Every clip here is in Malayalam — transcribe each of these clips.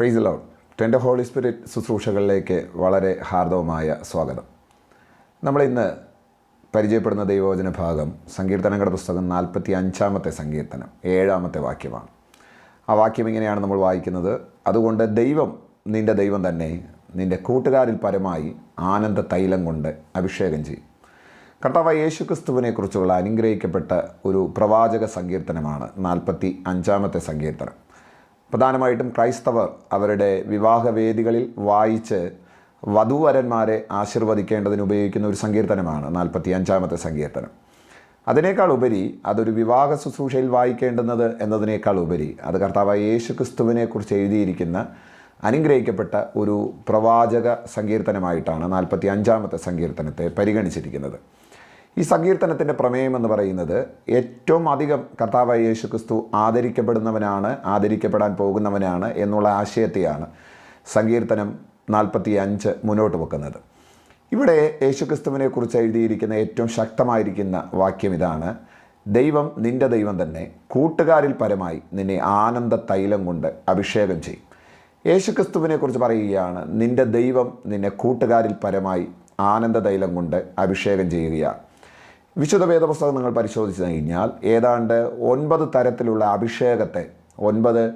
പ്രൈസ് ലോഡ് ടെന്റെ ഹോളി സ്പിരിറ്റ് ശുശ്രൂഷകളിലേക്ക് വളരെ ഹാർദവമായ സ്വാഗതം. നമ്മൾ ഇന്ന് പരിചയപ്പെടുന്ന ദൈവവചന ഭാഗം സങ്കീർത്തനങ്ങളുടെ പുസ്തകം നാൽപ്പത്തി അഞ്ചാമത്തെ സങ്കീർത്തനം ഏഴാമത്തെ വാക്യമാണ്. ആ വാക്യം ഇങ്ങനെയാണ് നമ്മൾ വായിക്കുന്നത്. അതുകൊണ്ട് ദൈവം നിന്റെ ദൈവം തന്നെ നിന്റെ കൂട്ടുകാരിൽ പരമായി ആനന്ദ തൈലം കൊണ്ട് അഭിഷേകം ചെയ്യും. കർത്താവ് യേശു ക്രിസ്തുവിനെക്കുറിച്ചുള്ള അനുഗ്രഹിക്കപ്പെട്ട ഒരു പ്രവാചക സങ്കീർത്തനമാണ് നാൽപ്പത്തി അഞ്ചാമത്തെ സങ്കീർത്തനം. പ്രധാനമായിട്ടും ക്രൈസ്തവർ അവരുടെ വിവാഹവേദികളിൽ വായിച്ച് വധുവരന്മാരെ ആശീർവദിക്കേണ്ടതിന് ഉപയോഗിക്കുന്ന ഒരു സങ്കീർത്തനമാണ് നാൽപ്പത്തി അഞ്ചാമത്തെ സങ്കീർത്തനം. അതിനേക്കാൾ ഉപരി അതൊരു വിവാഹ ശുശ്രൂഷയിൽ വായിക്കേണ്ടുന്നത് എന്നതിനേക്കാൾ ഉപരി അത് കർത്താവായ യേശു ക്രിസ്തുവിനെക്കുറിച്ച് എഴുതിയിരിക്കുന്ന അനുഗ്രഹിക്കപ്പെട്ട ഒരു പ്രവാചക സങ്കീർത്തനമായിട്ടാണ് നാൽപ്പത്തി അഞ്ചാമത്തെ സങ്കീർത്തനത്തെ പരിഗണിച്ചിരിക്കുന്നത്. ഈ സങ്കീർത്തനത്തിന്റെ പ്രമേയം എന്ന് പറയുന്നത് ഏറ്റവും അധികം കർത്താവായ യേശു ക്രിസ്തു ആദരിക്കപ്പെടുന്നവനാണ് ആദരിക്കപ്പെടാൻ പോകുന്നവനാണ് എന്നുള്ള ആശയത്തെയാണ് സങ്കീർത്തനം നാൽപ്പത്തി അഞ്ച് മുന്നോട്ട് വെക്കുന്നത്. ഇവിടെ യേശുക്രിസ്തുവിനെ കുറിച്ച് എഴുതിയിരിക്കുന്ന ഏറ്റവും ശക്തമായിരിക്കുന്ന വാക്യം ഇതാണ് ദൈവം നിന്റെ ദൈവം തന്നെ കൂട്ടുകാരിൽ പരമായി നിന്നെ ആനന്ദ തൈലം കൊണ്ട് അഭിഷേകം ചെയ്യും. യേശുക്രിസ്തുവിനെ കുറിച്ച് പറയുകയാണ് നിന്റെ ദൈവം നിന്നെ കൂട്ടുകാരിൽ പരമായി ആനന്ദ തൈലം കൊണ്ട് അഭിഷേകം ചെയ്യുകയാണ്. വിശുദ്ധ വേദപുസ്തകം നിങ്ങൾ പരിശോധിച്ചു കഴിഞ്ഞാൽ ഏതാണ്ട് ഒൻപത് തരത്തിലുള്ള അഭിഷേകത്തെ ഒൻപത്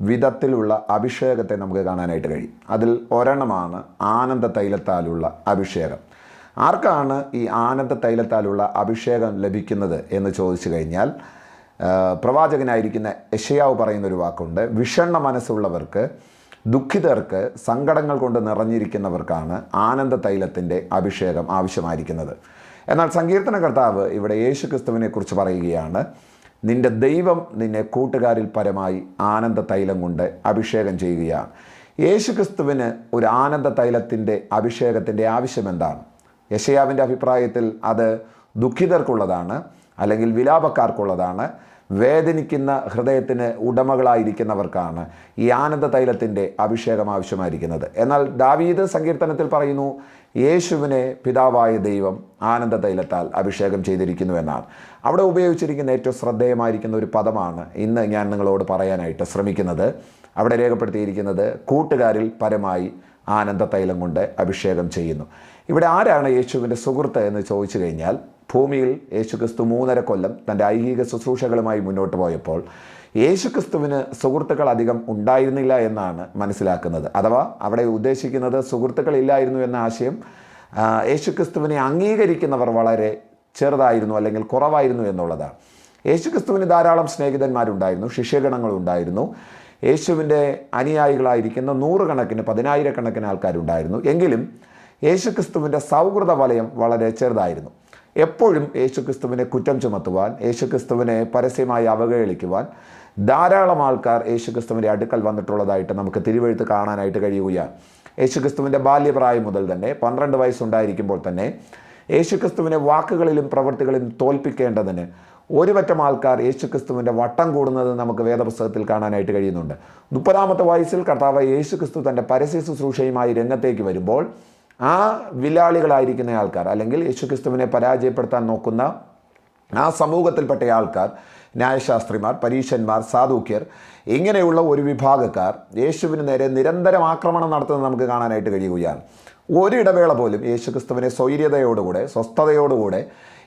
വിധത്തിലുള്ള അഭിഷേകത്തെ നമുക്ക് കാണാനായിട്ട് കഴിയും. അതിൽ ഒരെണ്ണമാണ് ആനന്ദ തൈലത്താലുള്ള അഭിഷേകം. ആർക്കാണ് ഈ ആനന്ദ തൈലത്താലുള്ള അഭിഷേകം ലഭിക്കുന്നത് എന്ന് ചോദിച്ചു കഴിഞ്ഞാൽ പ്രവാചകനായിരിക്കുന്ന യശയാവ് പറയുന്നൊരു വാക്കുണ്ട്. വിഷണ്ണ മനസ്സുള്ളവർക്ക് ദുഃഖിതർക്ക് സങ്കടങ്ങൾ കൊണ്ട് നിറഞ്ഞിരിക്കുന്നവർക്കാണ് ആനന്ദ തൈലത്തിന്റെ അഭിഷേകം ആവശ്യമായിരിക്കുന്നത്. എന്നാൽ സങ്കീർത്തന കർത്താവ് ഇവിടെ യേശു ക്രിസ്തുവിനെ കുറിച്ച് പറയുകയാണ് നിന്റെ ദൈവം നിന്നെ കൂട്ടുകാരിൽ പരമായി ആനന്ദ തൈലം കൊണ്ട് അഭിഷേകം ചെയ്യുകയാണ്. യേശു ക്രിസ്തുവിന് ഒരു ആനന്ദ തൈലത്തിന്റെ അഭിഷേകത്തിന്റെ ആവശ്യം എന്താണ് യശയാവിന്റെ അഭിപ്രായത്തിൽ അത് ദുഃഖിതർക്കുള്ളതാണ് അല്ലെങ്കിൽ വിലാപക്കാർക്കുള്ളതാണ്. വേദനിക്കുന്ന ഹൃദയത്തിന് ഉടമകളായിരിക്കുന്നവർക്കാണ് ഈ ആനന്ദ തൈലത്തിന്റെ അഭിഷേകം ആവശ്യമായിരിക്കുന്നത്. എന്നാൽ ദാവീദ് സങ്കീർത്തനത്തിൽ പറയുന്നു യേശുവിനെ പിതാവായ ദൈവം ആനന്ദ തൈലത്താൽ അഭിഷേകം ചെയ്തിരിക്കുന്നു എന്നാണ്. അവിടെ ഉപയോഗിച്ചിരിക്കുന്ന ഏറ്റവും ശ്രദ്ധേയമായിരിക്കുന്ന ഒരു പദമാണ് ഇന്ന് ഞാൻ നിങ്ങളോട് പറയാനായിട്ട് ശ്രമിക്കുന്നത്. അവിടെ രേഖപ്പെടുത്തിയിരിക്കുന്നത് കൂട്ടുകാരിൽ പരമായി ആനന്ദ തൈലം കൊണ്ട് അഭിഷേകം ചെയ്യുന്നു. ഇവിടെ ആരാണ് യേശുവിന്റെ സുഹൃത്ത് എന്ന് ചോദിച്ചു കഴിഞ്ഞാൽ ഭൂമിയിൽ യേശുക്രിസ്തു മൂന്നര കൊല്ലം തന്റെ ഐഹിക ശുശ്രൂഷകളുമായി മുന്നോട്ട് പോയപ്പോൾ യേശുക്രിസ്തുവിന് സുഹൃത്തുക്കൾ അധികം ഉണ്ടായിരുന്നില്ല എന്നാണ് മനസ്സിലാക്കുന്നത്. അഥവാ അവിടെ ഉദ്ദേശിക്കുന്നത് സുഹൃത്തുക്കൾ ഇല്ലായിരുന്നു എന്ന ആശയം യേശുക്രിസ്തുവിനെ അംഗീകരിക്കുന്നവർ വളരെ ചെറുതായിരുന്നു അല്ലെങ്കിൽ കുറവായിരുന്നു എന്നുള്ളതാണ്. യേശുക്രിസ്തുവിന് ധാരാളം സ്നേഹിതന്മാരുണ്ടായിരുന്നു ശിഷ്യഗണങ്ങളുണ്ടായിരുന്നു. യേശുവിന്റെ അനുയായികളായിരിക്കുന്ന നൂറുകണക്കിന് പതിനായിരക്കണക്കിന് ആൾക്കാരുണ്ടായിരുന്നു. എങ്കിലും യേശുക്രിസ്തുവിന്റെ സൗഹൃദ വലയം വളരെ ചെറുതായിരുന്നു. എപ്പോഴും യേശുക്രിസ്തുവിനെ കുറ്റം ചുമത്തുവാൻ യേശുക്രിസ്തുവിനെ പരസ്യമായി അവഹേളിക്കുവാൻ ധാരാളം ആൾക്കാർ യേശുക്രിസ്തുവിന്റെ അടുക്കൽ വന്നിട്ടുള്ളതായിട്ട് നമുക്ക് തിരുവഴുത്ത് കാണാനായിട്ട് കഴിയുകയാണ്. യേശുക്രിസ്തുവിന്റെ ബാല്യപ്രായം മുതൽ തന്നെ പന്ത്രണ്ട് വയസ്സുണ്ടായിരിക്കുമ്പോൾ തന്നെ യേശുക്രിസ്തുവിനെ വാക്കുകളിലും പ്രവൃത്തികളിലും തോൽപ്പിക്കേണ്ടതിന് ഒരുപറ്റം ആൾക്കാർ യേശുക്രിസ്തുവിന്റെ വട്ടം കൂടുന്നത് നമുക്ക് വേദപുസ്തകത്തിൽ കാണാനായിട്ട് കഴിയുന്നുണ്ട്. മുപ്പതാമത്തെ വയസ്സിൽ കർത്താവ് യേശുക്രിസ്തു തന്റെ പരസ്യ ശുശ്രൂഷയുമായി രംഗത്തേക്ക് വരുമ്പോൾ ആ വിലാളികളായിരിക്കുന്ന ആൾക്കാർ അല്ലെങ്കിൽ യേശുക്രിസ്തുവിനെ പരാജയപ്പെടുത്താൻ നോക്കുന്ന ആ സമൂഹത്തിൽപ്പെട്ട ആൾക്കാർ ന്യായശാസ്ത്രിമാർ പരീശന്മാർ സാധൂക്യർ ഇങ്ങനെയുള്ള ഒരു വിഭാഗക്കാർ യേശുവിന് നേരെ നിരന്തരം ആക്രമണം നടത്തുന്നത് നമുക്ക് കാണാനായിട്ട് കഴിയുകയാണ്. ഒരു ഇടവേള പോലും യേശുക്രിസ്തുവിനെ സ്വൈര്യതയോടുകൂടെ സ്വസ്ഥതയോടുകൂടെ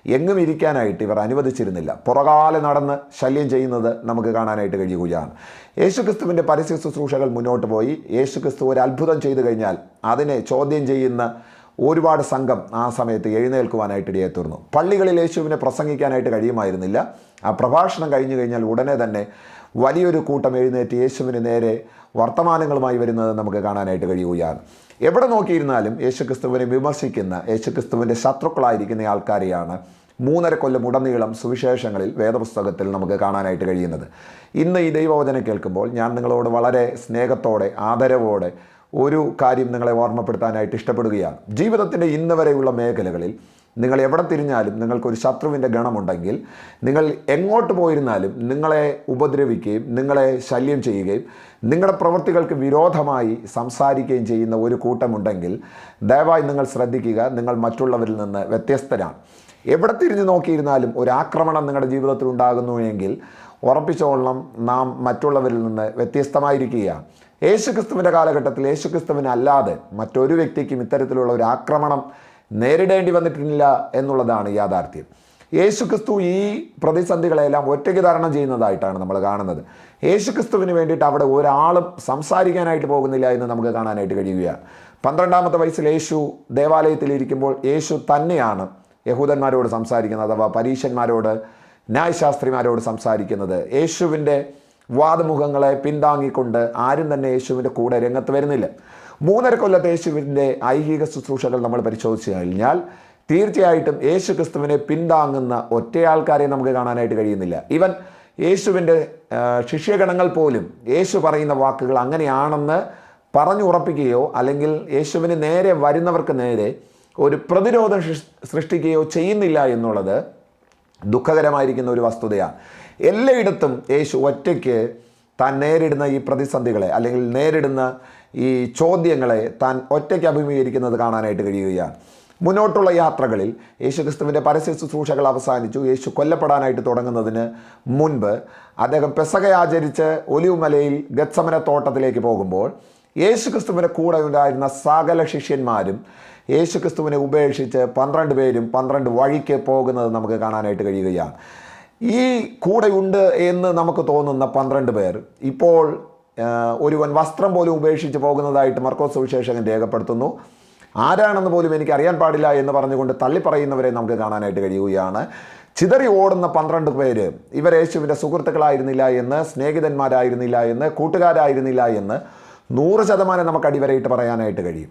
എങ്ങും ഇരിക്കാനായിട്ട് ഇവർ അനുവദിച്ചിരുന്നില്ല. പുറകാലെ നടന്ന് ശല്യം ചെയ്യുന്നത് നമുക്ക് കാണാനായിട്ട് കഴിയുകയാണ്. യേശുക്രിസ്തുവിന്റെ പരസ്യ ശുശ്രൂഷകൾ മുന്നോട്ട് പോയി. യേശുക്രിസ്തു ഒരു അത്ഭുതം ചെയ്തു കഴിഞ്ഞാൽ അതിനെ ചോദ്യം ചെയ്യുന്ന ഒരുപാട് സംഘം ആ സമയത്ത് എഴുന്നേൽക്കുവാനായിട്ട് ഇടയെ തീർന്നു പള്ളികളിൽ യേശുവിനെ പ്രസംഗിക്കാനായിട്ട് കഴിയുമായിരുന്നില്ല. ആ പ്രഭാഷണം കഴിഞ്ഞു കഴിഞ്ഞാൽ ഉടനെ തന്നെ വലിയൊരു കൂട്ടം എഴുന്നേറ്റ് യേശുവിന് നേരെ വർത്തമാനങ്ങളുമായി വരുന്നത് നമുക്ക് കാണാനായിട്ട് കഴിയുകയാണ്. എവിടെ നോക്കിയിരുന്നാലും യേശുക്രിസ്തുവിനെ വിമർശിക്കുന്ന യേശുക്രിസ്തുവിന്റെ ശത്രുക്കളായിരിക്കുന്ന ആൾക്കാരെയാണ് മൂന്നര കൊല്ലം ഉടനീളം സുവിശേഷങ്ങളിൽ വേദപുസ്തകത്തിൽ നമുക്ക് കാണാനായിട്ട് കഴിയുന്നത്. ഇന്ന് ഈ ദൈവവചനം കേൾക്കുമ്പോൾ ഞാൻ നിങ്ങളോട് വളരെ സ്നേഹത്തോടെ ആദരവോടെ ഒരു കാര്യം നിങ്ങളെ ഓർമ്മപ്പെടുത്താനായിട്ട് ഇഷ്ടപ്പെടുകയാണ്. ജീവിതത്തിന്റെ ഇന്ന് വരെയുള്ള മേഖലകളിൽ നിങ്ങൾ എവിടെ തിരിഞ്ഞാലും നിങ്ങൾക്കൊരു ശത്രുവിന്റെ ഗണമുണ്ടെങ്കിൽ നിങ്ങൾ എങ്ങോട്ട് പോയിരുന്നാലും നിങ്ങളെ ഉപദ്രവിക്കുകയും നിങ്ങളെ ശല്യം ചെയ്യുകയും നിങ്ങളുടെ പ്രവൃത്തികൾക്ക് വിരോധമായി സംസാരിക്കുകയും ചെയ്യുന്ന ഒരു കൂട്ടമുണ്ടെങ്കിൽ ദയവായി നിങ്ങൾ ശ്രദ്ധിക്കുക നിങ്ങൾ മറ്റുള്ളവരിൽ നിന്ന് വ്യത്യസ്തരാണ്. എവിടെ തിരിഞ്ഞു നോക്കിയിരുന്നാലും ഒരു ആക്രമണം നിങ്ങളുടെ ജീവിതത്തിൽ ഉണ്ടാകുന്നു എങ്കിൽ ഉറപ്പിച്ചോളണം നാം മറ്റുള്ളവരിൽ നിന്ന് വ്യത്യസ്തമായിരിക്കുകയാണ്. യേശുക്രിസ്തുവിന്റെ കാലഘട്ടത്തിൽ യേശുക്രിസ്തുവിനല്ലാതെ മറ്റൊരു വ്യക്തിക്കും ഇത്തരത്തിലുള്ള ഒരു ആക്രമണം നേരിടേണ്ടി വന്നിട്ടില്ല എന്നുള്ളതാണ് യാഥാർത്ഥ്യം. യേശുക്രിസ്തു ഈ പ്രതിസന്ധികളെല്ലാം ഒറ്റയ്ക്ക് തരണം ചെയ്യുന്നതായിട്ടാണ് നമ്മൾ കാണുന്നത്. യേശുക്രിസ്തുവിന് വേണ്ടിയിട്ട് അവിടെ ഒരാളും സംസാരിക്കാനായിട്ട് പോകുന്നില്ല എന്ന് നമുക്ക് കാണാനായിട്ട് കഴിയുകയാണ്. പന്ത്രണ്ടാമത്തെ വയസ്സിൽ യേശു ദേവാലയത്തിലിരിക്കുമ്പോൾ യേശു തന്നെയാണ് യഹൂദന്മാരോട് സംസാരിക്കുന്നത് അഥവാ പരീശന്മാരോട് ന്യായശാസ്ത്രിമാരോട് സംസാരിക്കുന്നത്. യേശുവിന്റെ വാദമുഖങ്ങളെ പിന്താങ്ങിക്കൊണ്ട് ആരും തന്നെ യേശുവിന്റെ കൂടെ രംഗത്ത് വരുന്നില്ല. മൂന്നര കൊല്ലത്തെ യേശുവിന്റെ ഐഹിക ശുശ്രൂഷകൾ നമ്മൾ പരിശോധിച്ച് കഴിഞ്ഞാൽ തീർച്ചയായിട്ടും യേശു ക്രിസ്തുവിനെ പിന്താങ്ങുന്ന ഒറ്റയാൾക്കാരെ നമുക്ക് കാണാനായിട്ട് കഴിയുന്നില്ല. ഇവൻ യേശുവിന്റെ ശിഷ്യഗണങ്ങൾ പോലും യേശു പറയുന്ന വാക്കുകൾ അങ്ങനെയാണെന്ന് പറഞ്ഞുറപ്പിക്കുകയോ അല്ലെങ്കിൽ യേശുവിന് നേരെ വരുന്നവർക്ക് നേരെ ഒരു പ്രതിരോധം സൃഷ്- സൃഷ്ടിക്കുകയോ ചെയ്യുന്നില്ല എന്നുള്ളത് ദുഃഖകരമായിരിക്കുന്ന ഒരു വസ്തുതയാണ്. എല്ലായിടത്തും യേശു ഒറ്റയ്ക്ക് താൻ നേരിടുന്ന ഈ പ്രതിസന്ധികളെ അല്ലെങ്കിൽ നേരിടുന്ന ഈ ചോദ്യങ്ങളെ താൻ ഒറ്റയ്ക്ക് അഭിമുഖീകരിക്കുന്നത് കാണാനായിട്ട് കഴിയുകയാണ്. മുന്നോട്ടുള്ള യാത്രകളിൽ യേശു ക്രിസ്തുവിന്റെ പരസ്യ ശുശ്രൂഷകൾ അവസാനിച്ചു. യേശു കൊല്ലപ്പെടാനായിട്ട് തുടങ്ങുന്നതിന് മുൻപ് അദ്ദേഹം പെസക ആചരിച്ച് ഒലിവുമലയിൽ ഗത്സമന തോട്ടത്തിലേക്ക് പോകുമ്പോൾ യേശു ക്രിസ്തുവിന്റെ കൂടെ ഉണ്ടായിരുന്ന സകല ശിഷ്യന്മാരും യേശു ക്രിസ്തുവിനെ ഉപേക്ഷിച്ച് പന്ത്രണ്ട് പേരും പന്ത്രണ്ട് വഴിക്ക് പോകുന്നത് നമുക്ക് കാണാനായിട്ട് കഴിയുകയാണ്. ഈ കൂടെയുണ്ട് എന്ന് നമുക്ക് തോന്നുന്ന പന്ത്രണ്ട് പേർ ഇപ്പോൾ ഒരുവൻ വസ്ത്രം പോലും ഉപേക്ഷിച്ച് പോകുന്നതായിട്ട് മർക്കോസ് സുവിശേഷകൻ രേഖപ്പെടുത്തുന്നു. ആരാണെന്ന് പോലും എനിക്ക് അറിയാൻ പാടില്ല എന്ന് പറഞ്ഞുകൊണ്ട് തള്ളിപ്പറയുന്നവരെ നമുക്ക് കാണാനായിട്ട് കഴിയുകയാണ്. ചിതറി ഓടുന്ന പന്ത്രണ്ട് പേര്. ഇവർ യേശുവിന്റെ സുഹൃത്തുക്കളായിരുന്നില്ല എന്ന് സ്നേഹിതന്മാരായിരുന്നില്ല എന്ന് കൂട്ടുകാരായിരുന്നില്ല എന്ന് നൂറ് ശതമാനം നമുക്ക് അടിവരയിട്ട് പറയാനായിട്ട് കഴിയും.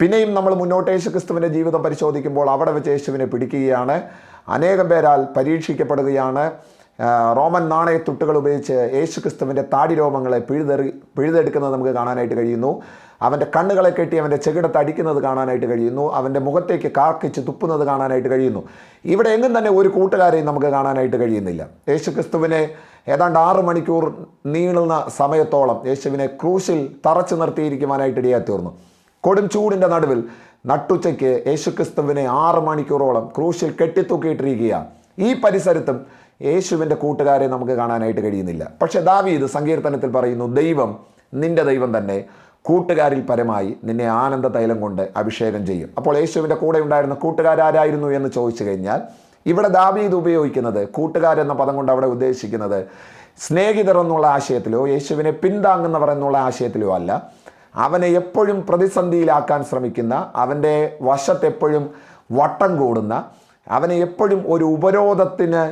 പിന്നെയും നമ്മൾ മുന്നോട്ട് യേശു ക്രിസ്തുവിന്റെ ജീവിതം പരിശോധിക്കുമ്പോൾ അവിടെ വെച്ച് യേശുവിനെ പിടിക്കുകയാണ്. അനേകം പേരാൽ പരീക്ഷിക്കപ്പെടുകയാണ്. റോമൻ നാണയത്തുട്ടുകൾ ഉപയോഗിച്ച് യേശു ക്രിസ്തുവിന്റെ താടി രോമങ്ങളെ പിഴുതെറി പിഴുതെടുക്കുന്നത് നമുക്ക് കാണാനായിട്ട് കഴിയുന്നു. അവന്റെ കണ്ണുകളെ കെട്ടി അവന്റെ ചെകിടത്ത് അടിക്കുന്നത് കാണാനായിട്ട് കഴിയുന്നു. അവന്റെ മുഖത്തേക്ക് കാക്കിച്ച് തുപ്പുന്നത് കാണാനായിട്ട് കഴിയുന്നു. ഇവിടെ എങ്ങും തന്നെ ഒരു കൂട്ടുകാരെയും നമുക്ക് കാണാനായിട്ട് കഴിയുന്നില്ല. യേശുക്രിസ്തുവിനെ ഏതാണ്ട് ആറ് മണിക്കൂർ നീളുന്ന സമയത്തോളം യേശുവിനെ ക്രൂശിൽ തറച്ചു നിർത്തിയിരിക്കുവാനായിട്ട് ഇടയായി തീർന്നു. കൊടും ചൂടിന്റെ നടുവിൽ നട്ടുച്ചയ്ക്ക് യേശുക്രിസ്തുവിനെ ആറ് മണിക്കൂറോളം ക്രൂശിൽ കെട്ടിത്തൂക്കിയിട്ടിരിക്കുക ഈ പരിസരത്തും യേശുവിന്റെ കൂട്ടുകാരെ നമുക്ക് കാണാനായിട്ട് കഴിയുന്നില്ല. പക്ഷേ ദാവീദ് സങ്കീർത്തനത്തിൽ പറയുന്നു ദൈവം നിന്റെ ദൈവം തന്നെ കൂട്ടുകാരിൽ പരമായി നിന്നെ ആനന്ദ തൈലം കൊണ്ട് അഭിഷേകം ചെയ്യും. അപ്പോൾ യേശുവിന്റെ കൂടെ ഉണ്ടായിരുന്ന കൂട്ടുകാരാരായിരുന്നു എന്ന് ചോദിച്ചു കഴിഞ്ഞാൽ ഇവിടെ ദാവീദ് ഉപയോഗിക്കുന്നത് കൂട്ടുകാരെന്ന പദം കൊണ്ട് അവിടെ ഉദ്ദേശിക്കുന്നത് സ്നേഹിതർ എന്നുള്ള ആശയത്തിലോ യേശുവിനെ പിന്താങ്ങുന്നവർ എന്നുള്ള ആശയത്തിലോ അല്ല. അവനെ എപ്പോഴും പ്രതിസന്ധിയിലാക്കാൻ ശ്രമിക്കുന്ന അവന്റെ വശത്തെപ്പോഴും വട്ടം കൂടുന്ന അവനെ എപ്പോഴും ഒരു ഉപരോധത്തിന്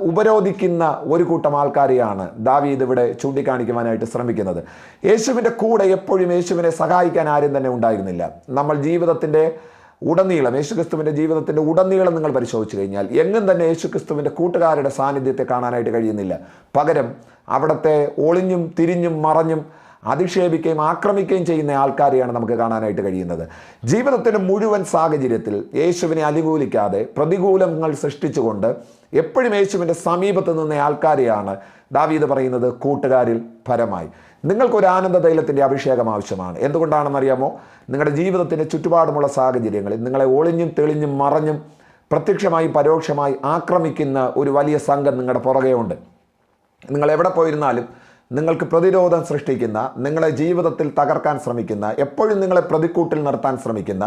ഉപരോധിക്കുന്ന ഒരു കൂട്ടം ആൾക്കാരെയാണ് ദാവീദ് ഇവിടെ ചൂണ്ടിക്കാണിക്കുവാനായിട്ട് ശ്രമിക്കുന്നത്. യേശുവിന്റെ കൂടെ എപ്പോഴും യേശുവിനെ സഹായിക്കാൻ ആരും തന്നെ ഉണ്ടായിരുന്നില്ല. നമ്മൾ ജീവിതത്തിന്റെ ഉടനീളം യേശുക്രിസ്തുവിന്റെ ജീവിതത്തിന്റെ ഉടനീളം നിങ്ങൾ പരിശോധിച്ചു കഴിഞ്ഞാൽ എങ്ങും തന്നെ യേശുക്രിസ്തുവിന്റെ കൂട്ടുകാരുടെ സാന്നിധ്യത്തെ കാണാനായിട്ട് കഴിയുന്നില്ല. പകരം അവിടുത്തെ ഒളിഞ്ഞും തിരിഞ്ഞും മറഞ്ഞും അധിക്ഷേപിക്കുകയും ആക്രമിക്കുകയും ചെയ്യുന്ന ആൾക്കാരെയാണ് നമുക്ക് കാണാനായിട്ട് കഴിയുന്നത്. ജീവിതത്തിന്റെ മുഴുവൻ സാഹചര്യത്തിൽ യേശുവിനെ അനുകൂലിക്കാതെ പ്രതികൂലങ്ങൾ സൃഷ്ടിച്ചുകൊണ്ട് എപ്പോഴും യേശുവിന്റെ സമീപത്ത് നിന്ന ആൾക്കാരെയാണ് ദാവീദ് പറയുന്നത് കൂട്ടുകാരിൽ പരമായി നിങ്ങൾക്കൊരു ആനന്ദ തൈലത്തിന്റെ അഭിഷേകം ആവശ്യമാണ്. എന്തുകൊണ്ടാണെന്നറിയാമോ? നിങ്ങളുടെ ജീവിതത്തിന്റെ ചുറ്റുപാടുമുള്ള സാഹചര്യങ്ങളിൽ നിങ്ങളെ ഒളിഞ്ഞും തെളിഞ്ഞും മറഞ്ഞും പ്രത്യക്ഷമായും പരോക്ഷമായി ആക്രമിക്കുന്ന ഒരു വലിയ സംഘം നിങ്ങളുടെ പുറകെ ഉണ്ട് നിങ്ങൾ എവിടെ പോയിരുന്നാലും നിങ്ങൾക്ക് പ്രതിരോധം സൃഷ്ടിക്കുന്ന നിങ്ങളെ ജീവിതത്തിൽ തകർക്കാൻ ശ്രമിക്കുന്ന എപ്പോഴും നിങ്ങളെ പ്രതിക്കൂട്ടിൽ നിർത്താൻ ശ്രമിക്കുന്ന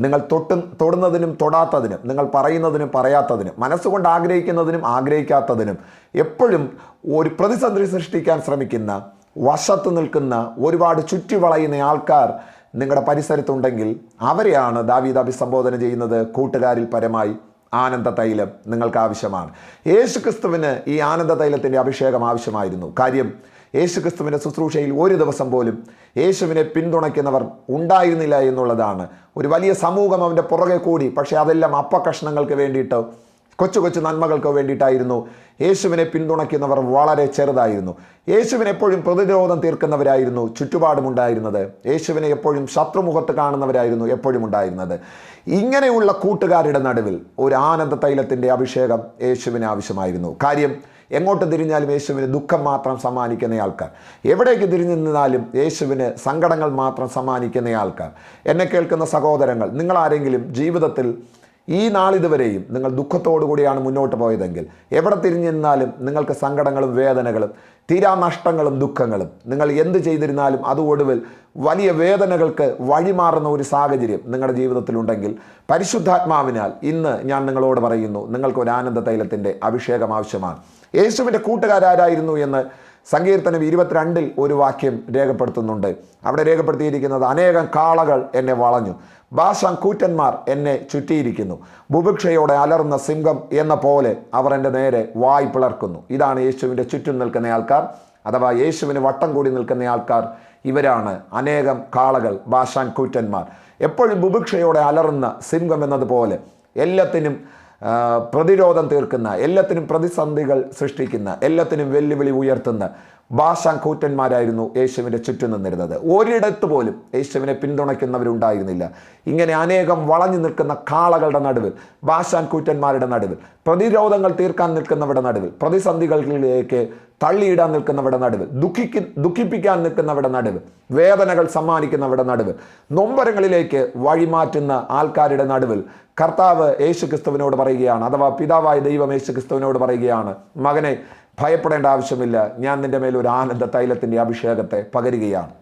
നിങ്ങൾ തൊട്ട് തൊടുന്നതിനും തൊടാത്തതിനും നിങ്ങൾ പറയുന്നതിനും പറയാത്തതിനും മനസ്സുകൊണ്ട് ആഗ്രഹിക്കുന്നതിനും ആഗ്രഹിക്കാത്തതിനും എപ്പോഴും ഒരു പ്രതിസന്ധി സൃഷ്ടിക്കാൻ ശ്രമിക്കുന്ന വശത്ത് നിൽക്കുന്ന ഒരുപാട് ചുറ്റി വളയുന്ന ആൾക്കാർ നിങ്ങളുടെ പരിസരത്തുണ്ടെങ്കിൽ അവരെയാണ് ദാവീദ് അഭിസംബോധന ചെയ്യുന്നത് കൂട്ടുകാരിൽ പരമായി ആനന്ദ തൈലം നിങ്ങൾക്ക് ആവശ്യമാണ്. യേശുക്രിസ്തുവിന് ഈ ആനന്ദ തൈലത്തിന്റെ അഭിഷേകം ആവശ്യമായിരുന്നു. കാര്യം യേശു ക്രിസ്തുവിന്റെ ശുശ്രൂഷയിൽ ഒരു ദിവസം പോലും യേശുവിനെ പിന്തുണയ്ക്കുന്നവർ ഉണ്ടായിരുന്നില്ല എന്നുള്ളതാണ്. ഒരു വലിയ സമൂഹം അവന്റെ പുറകെ കൂടി പക്ഷേ അതെല്ലാം അപ്പകഷ്ണങ്ങൾക്ക് വേണ്ടിയിട്ട് കൊച്ചു കൊച്ചു നന്മകൾക്ക് വേണ്ടിയിട്ടായിരുന്നു. യേശുവിനെ പിന്തുണയ്ക്കുന്നവർ വളരെ ചെറുതായിരുന്നു. യേശുവിനെ എപ്പോഴും പ്രതിരോധം തീർക്കുന്നവരായിരുന്നു ചുറ്റുപാടുമുണ്ടായിരുന്നത് യേശുവിനെ എപ്പോഴും ശത്രുമുഖത്ത് കാണുന്നവരായിരുന്നു എപ്പോഴും ഉണ്ടായിരുന്നത്. ഇങ്ങനെയുള്ള കൂട്ടുകാരുടെ നടുവിൽ ഒരു ആനന്ദ തൈലത്തിന്റെ അഭിഷേകം യേശുവിന് ആവശ്യമായിരുന്നു. കാര്യം എങ്ങോട്ട് തിരിഞ്ഞാലും യേശുവിന് ദുഃഖം മാത്രം സമ്മാനിക്കുന്ന ആൾക്കാർ. എവിടേക്ക് തിരിഞ്ഞു നിന്നാലും യേശുവിന് സങ്കടങ്ങൾ മാത്രം സമ്മാനിക്കുന്ന ആൾക്കാർ. എന്നെ കേൾക്കുന്ന സഹോദരങ്ങൾ നിങ്ങൾ ആരെങ്കിലും ജീവിതത്തിൽ ഈ നാളിതുവരെയും നിങ്ങൾ ദുഃഖത്തോടു കൂടിയാണ് മുന്നോട്ട് പോയതെങ്കിൽ എവിടെ തിരിഞ്ഞിരുന്നാലും നിങ്ങൾക്ക് സങ്കടങ്ങളും വേദനകളും തീരാ നഷ്ടങ്ങളും ദുഃഖങ്ങളും നിങ്ങൾ എന്ത് ചെയ്തിരുന്നാലും അത് ഒടുവിൽ വലിയ വേദനകൾക്ക് വഴിമാറുന്ന ഒരു സാഹചര്യം നിങ്ങളുടെ ജീവിതത്തിലുണ്ടെങ്കിൽ പരിശുദ്ധാത്മാവിനാൽ ഇന്ന് ഞാൻ നിങ്ങളോട് പറയുന്നു നിങ്ങൾക്ക് ഒരു ആനന്ദ തൈലത്തിന്റെ അഭിഷേകം ആവശ്യമാണ്. യേശുവിന്റെ കൂട്ടുകാരായിരുന്നു എന്ന് സങ്കീർത്തനം ഇരുപത്തിരണ്ടിൽ ഒരു വാക്യം രേഖപ്പെടുത്തുന്നുണ്ട്. അവിടെ രേഖപ്പെടുത്തിയിരിക്കുന്നത് അനേകം കാളകൾ എന്നെ വളഞ്ഞു ഭാഷാം കൂറ്റന്മാർ എന്നെ ചുറ്റിയിരിക്കുന്നു ബുഭിക്ഷയോടെ അലർന്ന സിംഹം എന്ന പോലെ അവർ എന്റെ നേരെ വായ് പിളർക്കുന്നു. ഇതാണ് യേശുവിന്റെ ചുറ്റും നിൽക്കുന്ന ആൾക്കാർ അഥവാ യേശുവിന് വട്ടം കൂടി നിൽക്കുന്ന ആൾക്കാർ ഇവരാണ് അനേകം കാളകൾ ഭാഷാൻ കൂറ്റന്മാർ. എപ്പോഴും ബുഭിക്ഷയോടെ അലറുന്ന സിംഹം എന്നതുപോലെ എല്ലാത്തിനും പ്രതിരോധം തീർക്കുന്ന എല്ലാത്തിനും പ്രതിസന്ധികൾ സൃഷ്ടിക്കുന്ന എല്ലാത്തിനും വെല്ലുവിളി ഉയർത്തുന്ന ഭാഷാങ്കൂറ്റന്മാരായിരുന്നു യേശുവിന്റെ ചുറ്റും നിന്നിരുന്നത്. ഒരിടത്ത് പോലും യേശുവിനെ പിന്തുണയ്ക്കുന്നവരുണ്ടായിരുന്നില്ല. ഇങ്ങനെ അനേകം വളഞ്ഞു നിൽക്കുന്ന കാളകളുടെ നടുവിൽ ഭാഷാൻകൂറ്റന്മാരുടെ നടുവിൽ പ്രതിരോധങ്ങൾ തീർക്കാൻ നിൽക്കുന്നവരുടെ നടുവിൽ പ്രതിസന്ധികളിലേക്ക് തള്ളിയിടാൻ നിൽക്കുന്നവരുടെ നടുവിൽ ദുഃഖിക്ക് ദുഃഖിപ്പിക്കാൻ നിൽക്കുന്നവരുടെ നടുവിൽ വേദനകൾ സമ്മാനിക്കുന്നവരുടെ നടുവിൽ നൊമ്പരങ്ങളിലേക്ക് വഴിമാറ്റുന്ന ആൾക്കാരുടെ നടുവിൽ കർത്താവ് യേശു ക്രിസ്തുവിനോട് പറയുകയാണ് അഥവാ പിതാവായ ദൈവം യേശു ക്രിസ്തുവിനോട് പറയുകയാണ് മകനെ ഭയപ്പെടേണ്ട ആവശ്യമില്ല. ഞാൻ നിന്റെ മേൽ ഒരു ആനന്ദ തൈലത്തിന്റെ അഭിഷേകത്തെ പകരുകയാണ്.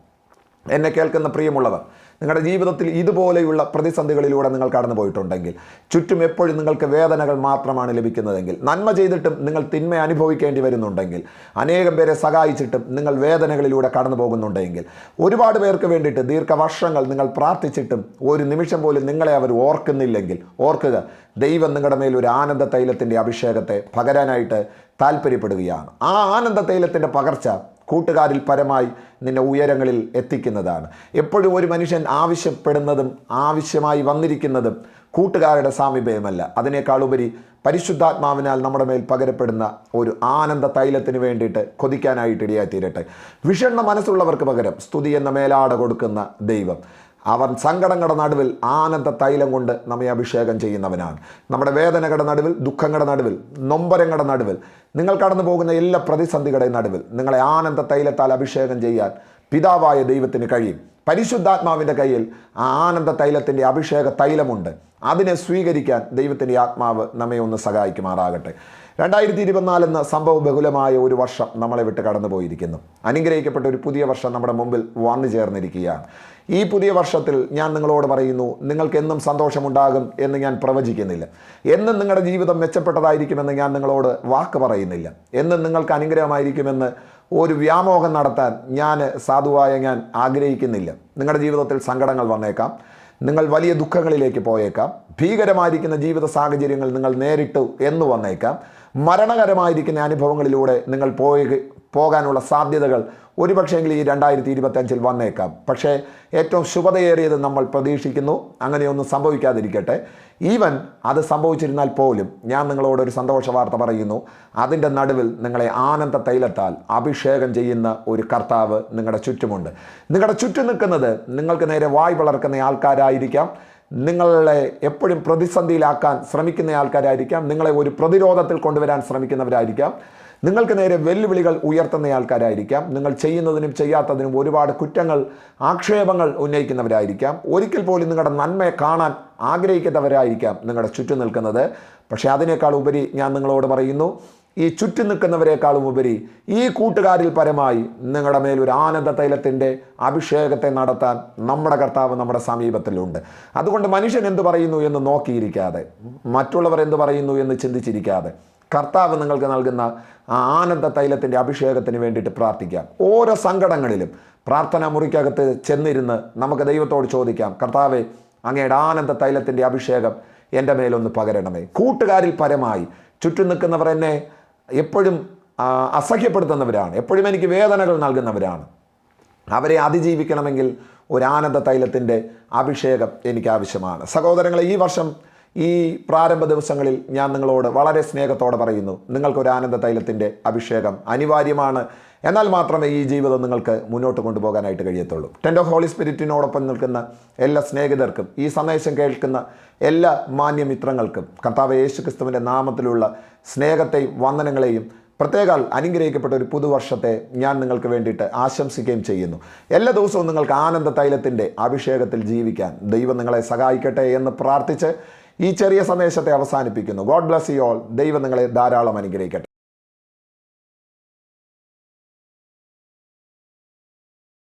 എന്നെ കേൾക്കുന്ന പ്രിയമുള്ളവർ നിങ്ങളുടെ ജീവിതത്തിൽ ഇതുപോലെയുള്ള പ്രതിസന്ധികളിലൂടെ നിങ്ങൾ കടന്നു പോയിട്ടുണ്ടെങ്കിൽ ചുറ്റും എപ്പോഴും നിങ്ങൾക്ക് വേദനകൾ മാത്രമാണ് ലഭിക്കുന്നതെങ്കിൽ നന്മ ചെയ്തിട്ടും നിങ്ങൾ തിന്മ അനുഭവിക്കേണ്ടി വരുന്നുണ്ടെങ്കിൽ അനേകം പേരെ സഹായിച്ചിട്ടും നിങ്ങൾ വേദനകളിലൂടെ കടന്നു പോകുന്നുണ്ടെങ്കിൽ ഒരുപാട് പേർക്ക് വേണ്ടിയിട്ട് ദീർഘവർഷങ്ങൾ നിങ്ങൾ പ്രാർത്ഥിച്ചിട്ടും ഒരു നിമിഷം പോലും നിങ്ങളെ അവർ ഓർക്കുന്നില്ലെങ്കിൽ ഓർക്കുക ദൈവം നിങ്ങളുടെ മേൽ ഒരു ആനന്ദ തൈലത്തിന്റെ അഭിഷേകത്തെ പകരാനായിട്ട് താല്പര്യപ്പെടുകയാണ്. ആ ആനന്ദ തൈലത്തിന്റെ പകർച്ച കൂട്ടുകാരിൽ പരമായി നിന്നെ ഉയരങ്ങളിൽ എത്തിക്കുന്നതാണ്. എപ്പോഴും ഒരു മനുഷ്യൻ ആവശ്യപ്പെടുന്നതും ആവശ്യമായി വന്നിരിക്കുന്നതും കൂട്ടുകാരുടെ സാമീപ്യമല്ല. അതിനേക്കാൾ ഉപരി പരിശുദ്ധാത്മാവിനാൽ നമ്മുടെ മേൽ പകരപ്പെടുന്ന ഒരു ആനന്ദ തൈലത്തിന് വേണ്ടിയിട്ട് കൊതിക്കാനായിട്ട് ഇടയായിത്തീരട്ടെ. വിഷണ്ണ മനസ്സുള്ളവർക്ക് പകരം സ്തുതി എന്ന മേലാട കൊടുക്കുന്ന ദൈവം. അവൻ സങ്കടങ്ങളുടെ നടുവിൽ ആനന്ദ തൈലം കൊണ്ട് നമ്മെ അഭിഷേകം ചെയ്യുന്നവനാണ്. നമ്മുടെ വേദനകളുടെ നടുവിൽ ദുഃഖങ്ങളുടെ നടുവിൽ നൊമ്പരങ്ങളുടെ നടുവിൽ നിങ്ങൾ കടന്നു പോകുന്ന എല്ലാ പ്രതിസന്ധികളുടെ നടുവിൽ നിങ്ങളെ ആനന്ദ തൈലത്താൽ അഭിഷേകം ചെയ്യാൻ പിതാവായ ദൈവത്തിന് കഴിയും. പരിശുദ്ധാത്മാവിന്റെ കയ്യിൽ ആ ആനന്ദ തൈലത്തിന്റെ അഭിഷേക തൈലമുണ്ട്. അതിനെ സ്വീകരിക്കാൻ ദൈവത്തിന്റെ ആത്മാവ് നമ്മെ ഒന്ന് സഹായിക്കുമാറാകട്ടെ. രണ്ടായിരത്തി ഇരുപത്തിനാല് എന്ന സംഭവ ബഹുലമായ ഒരു വർഷം നമ്മളെ വിട്ട് കടന്നുപോയിരിക്കുന്നു. അനുഗ്രഹിക്കപ്പെട്ട ഒരു പുതിയ വർഷം നമ്മുടെ മുമ്പിൽ വന്നു ചേർന്നിരിക്കുകയാണ്. ഈ പുതിയ വർഷത്തിൽ ഞാൻ നിങ്ങളോട് പറയുന്നു നിങ്ങൾക്ക് എന്നും സന്തോഷമുണ്ടാകും എന്ന് ഞാൻ പ്രവചിക്കുന്നില്ല. എന്നും നിങ്ങളുടെ ജീവിതം മെച്ചപ്പെട്ടതായിരിക്കുമെന്ന് ഞാൻ നിങ്ങളോട് വാക്ക് പറയുന്നില്ല. എന്നും നിങ്ങൾക്ക് അനുഗ്രഹമായിരിക്കുമെന്ന് ഒരു വ്യാമോഹം നടത്താൻ ഞാൻ സാധുവായ ഞാൻ ആഗ്രഹിക്കുന്നില്ല. നിങ്ങളുടെ ജീവിതത്തിൽ സങ്കടങ്ങൾ വന്നേക്കാം. നിങ്ങൾ വലിയ ദുഃഖങ്ങളിലേക്ക് പോയേക്കാം. ഭീകരമായിരിക്കുന്ന ജീവിത സാഹചര്യങ്ങൾ നിങ്ങൾ നേരിട്ടു എന്ന് വന്നേക്കാം. മരണകരമായിരിക്കുന്ന അനുഭവങ്ങളിലൂടെ നിങ്ങൾ പോയി പോകാനുള്ള സാധ്യതകൾ ഒരുപക്ഷെങ്കിൽ ഈ രണ്ടായിരത്തി ഇരുപത്തഞ്ചിൽ വന്നേക്കാം. പക്ഷേ ഏറ്റവും ശുഭതയേറിയത് നമ്മൾ പ്രതീക്ഷിക്കുന്നു. അങ്ങനെയൊന്നും സംഭവിക്കാതിരിക്കട്ടെ. ഈവൻ അത് സംഭവിച്ചിരുന്നാൽ പോലും ഞാൻ നിങ്ങളോട് ഒരു സന്തോഷ വാർത്ത പറയുന്നു. അതിന്റെ നടുവിൽ നിങ്ങളെ ആനന്ദ തൈലത്താൽ അഭിഷേകം ചെയ്യുന്ന ഒരു കർത്താവ് നിങ്ങളുടെ ചുറ്റുമുണ്ട്. നിങ്ങളുടെ ചുറ്റും നിൽക്കുന്നത് നിങ്ങൾക്ക് നേരെ വായ് വളർക്കുന്ന ആൾക്കാരായിരിക്കാം. നിങ്ങളെ എപ്പോഴും പ്രതിസന്ധിയിലാക്കാൻ ശ്രമിക്കുന്ന ആൾക്കാരായിരിക്കാം. നിങ്ങളെ ഒരു പ്രതിരോധത്തിൽ കൊണ്ടുവരാൻ ശ്രമിക്കുന്നവരായിരിക്കാം. നിങ്ങൾക്ക് നേരെ വെല്ലുവിളികൾ ഉയർത്തുന്ന ആൾക്കാരായിരിക്കാം. നിങ്ങൾ ചെയ്യുന്നതിനും ചെയ്യാത്തതിനും ഒരുപാട് കുറ്റങ്ങൾ ആക്ഷേപങ്ങൾ ഉന്നയിക്കുന്നവരായിരിക്കാം. ഒരിക്കൽ പോലും നിങ്ങളുടെ നന്മയെ കാണാൻ ആഗ്രഹിക്കുന്നവരായിരിക്കാം നിങ്ങളുടെ ചുറ്റും നിൽക്കുന്നത്. പക്ഷേ അതിനേക്കാൾ ഉപരി ഞാൻ നിങ്ങളോട് പറയുന്നു ഈ ചുറ്റി നിൽക്കുന്നവരെക്കാളും ഉപരി ഈ കൂട്ടുകാരിൽ പരമായി നിങ്ങളുടെ മേൽ ഒരു ആനന്ദ തൈലത്തിന്റെ അഭിഷേകത്തെ നടത്താൻ നമ്മുടെ കർത്താവ് നമ്മുടെ സമീപത്തിലുണ്ട്. അതുകൊണ്ട് മനുഷ്യൻ എന്ത് പറയുന്നു എന്ന് നോക്കിയിരിക്കാതെ മറ്റുള്ളവർ എന്ത് പറയുന്നു എന്ന് ചിന്തിച്ചിരിക്കാതെ കർത്താവ് നിങ്ങൾക്ക് നൽകുന്ന ആ ആനന്ദ തൈലത്തിന്റെ അഭിഷേകത്തിന് വേണ്ടിയിട്ട് പ്രാർത്ഥിക്കാം. ഓരോ സങ്കടങ്ങളിലും പ്രാർത്ഥനാ മുറിക്കകത്ത് ചെന്നിരുന്ന് നമുക്ക് ദൈവത്തോട് ചോദിക്കാം കർത്താവെ അങ്ങയുടെ ആനന്ദ തൈലത്തിന്റെ അഭിഷേകം എന്റെ മേലൊന്ന് പകരണമേ. കൂട്ടുകാരിൽ പരമായി ചുറ്റും നിൽക്കുന്നവർ എന്നെ എപ്പോഴും അസഹ്യപ്പെടുത്തുന്നവരാണ്. എപ്പോഴും എനിക്ക് വേദനകൾ നൽകുന്നവരാണ്. അവരെ അതിജീവിക്കണമെങ്കിൽ ഒരു ആനന്ദ തൈലത്തിന്റെ അഭിഷേകം എനിക്ക് ആവശ്യമാണ് സഹോദരങ്ങളെ ഈ വർഷം ഈ പ്രാരംഭ ദിവസങ്ങളിൽ ഞാൻ നിങ്ങളോട് വളരെ സ്നേഹത്തോടെ പറയുന്നു. നിങ്ങൾക്കൊരു ആനന്ദ തൈലത്തിന്റെ അഭിഷേകം അനിവാര്യമാണ്. എന്നാൽ മാത്രമേ ഈ ജീവിതം നിങ്ങൾക്ക് മുന്നോട്ട് കൊണ്ടുപോകാനായിട്ട് കഴിയത്തുള്ളൂ. ടെൻഡ് ഓഫ് ഹോളി സ്പിരിറ്റിനോടൊപ്പം നിൽക്കുന്ന എല്ലാ സ്നേഹിതർക്കും ഈ സന്ദേശം കേൾക്കുന്ന എല്ലാ മാന്യമിത്രങ്ങൾക്കും കർത്താവ് യേശു ക്രിസ്തുവിന്റെ നാമത്തിലുള്ള സ്നേഹത്തെയും വന്ദനങ്ങളെയും പ്രത്യേകാൽ അനുഗ്രഹിക്കപ്പെട്ട ഒരു പുതുവർഷത്തെ ഞാൻ നിങ്ങൾക്ക് വേണ്ടിയിട്ട് ആശംസിക്കുകയും ചെയ്യുന്നു. എല്ലാ ദിവസവും നിങ്ങൾക്ക് ആനന്ദ തൈലത്തിന്റെ അഭിഷേകത്തിൽ ജീവിക്കാൻ ദൈവം നിങ്ങളെ സഹായിക്കട്ടെ എന്ന് പ്രാർത്ഥിച്ച് ഈ ചെറിയ സന്ദേശത്തെ അവസാനിപ്പിക്കുന്നു. ഗോഡ് ബ്ലസ് യു ഓൾ ദൈവം നിങ്ങളെ ധാരാളം അനുഗ്രഹിക്കട്ടെ.